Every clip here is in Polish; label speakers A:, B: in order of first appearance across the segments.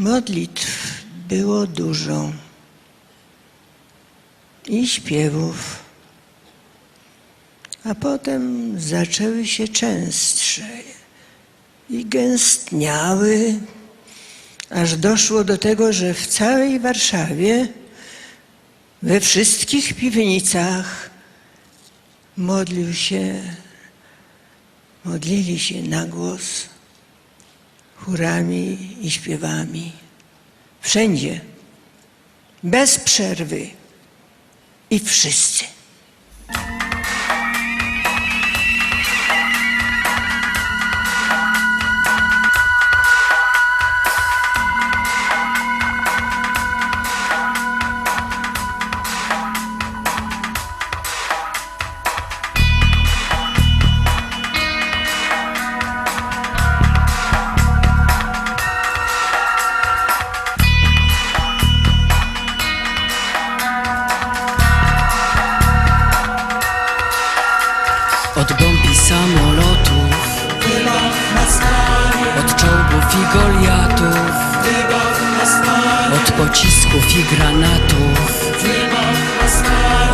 A: Modlitw było dużo i śpiewów, a potem zaczęły się częstsze i gęstniały, aż doszło do tego, że w całej Warszawie, we wszystkich piwnicach modlił się, modlili się na głos chórami i śpiewami. Wszędzie, bez przerwy i wszyscy.
B: Od bomb i samolotów Od czołgów i goliatów Od pocisków i granatów.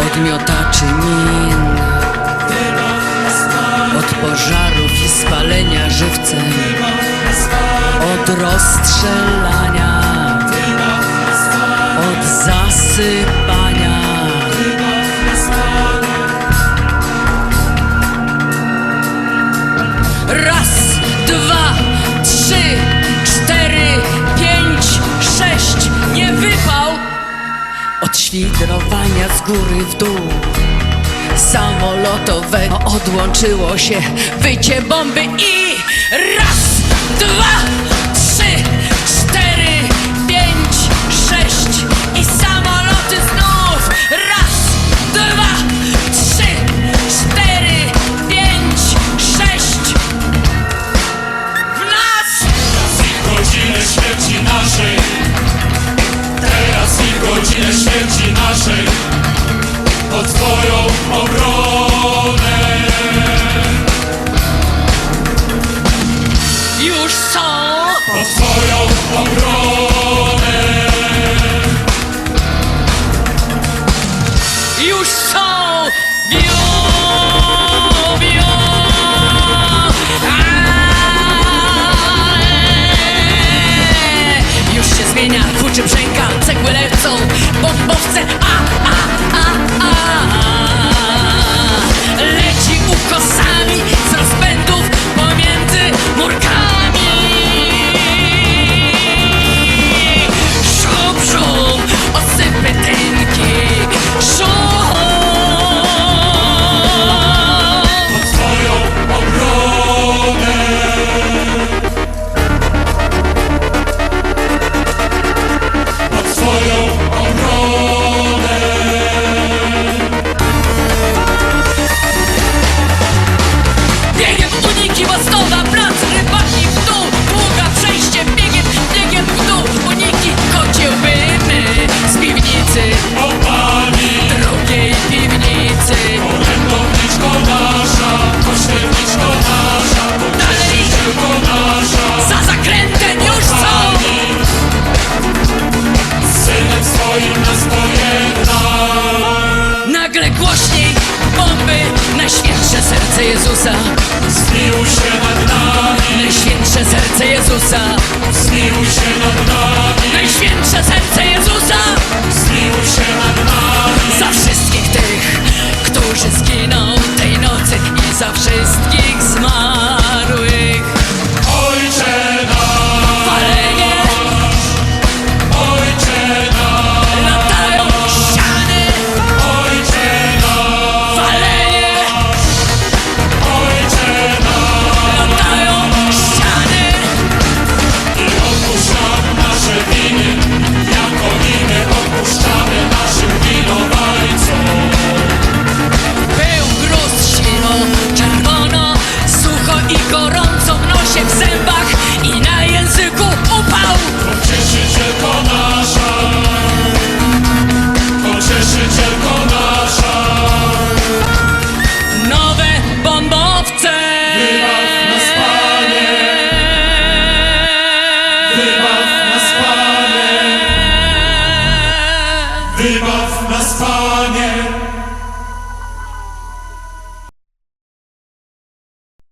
B: Od miotaczy min. Od pożarów i spalenia żywcem świdrowania z góry w dół. Samolotowego odłączyło się. Wycie bomby i raz, dwa,
C: obronę
B: już są. Aaa! Już się zmienia, huczy brzęka, cegły lecą, bombowce, a, zakrętem już są.
C: Z Synem swoim nas pojedna
B: Nagle głośniej bomby. Najświętsze serce Jezusa.
C: Zmiłuj się nad nami.
B: Najświętsze serce Jezusa.
C: Zmiłuj się nad nami.
B: Najświętsze serce Jezusa gorącą nosie w zębach i na